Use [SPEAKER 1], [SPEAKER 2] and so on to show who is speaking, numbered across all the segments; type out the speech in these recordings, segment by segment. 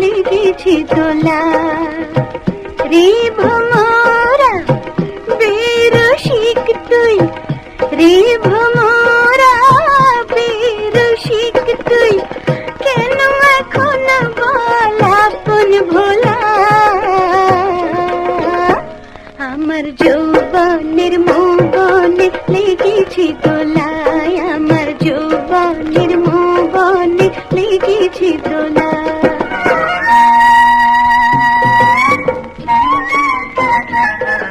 [SPEAKER 1] লেগেছে দোলা রে ভমরা বেরসিক তুই। রে ভমরা বেরসিক তুই। কেন এখন বলা আপন ভোলা? আমার যৌবনের মৌবনে লেগেছে দোলায় আমার যৌবনের Thank you.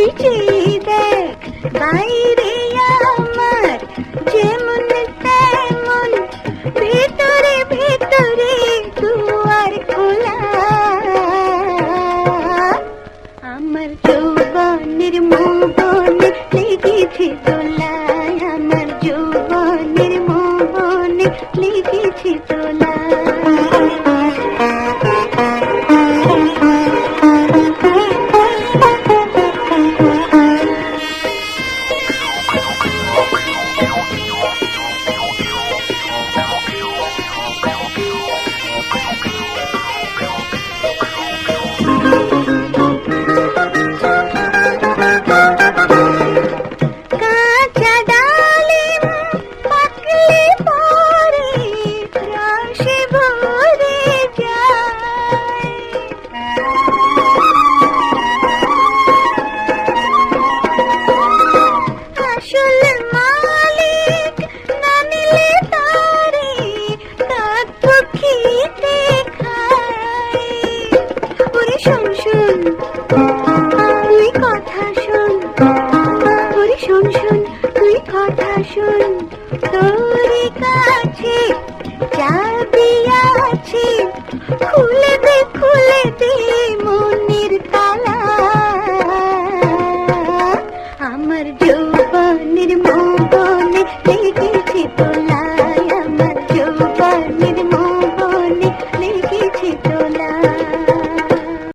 [SPEAKER 1] তুই চেয়ে আমার যেমন তেমন, ভেতরে ভেতরে খোলা। আমার যৌবনের মৌবনে লেগেছে দোলায় আমার যৌবনের মৌবনে লেগেছে শোন শুন তুই কথা শুন তোর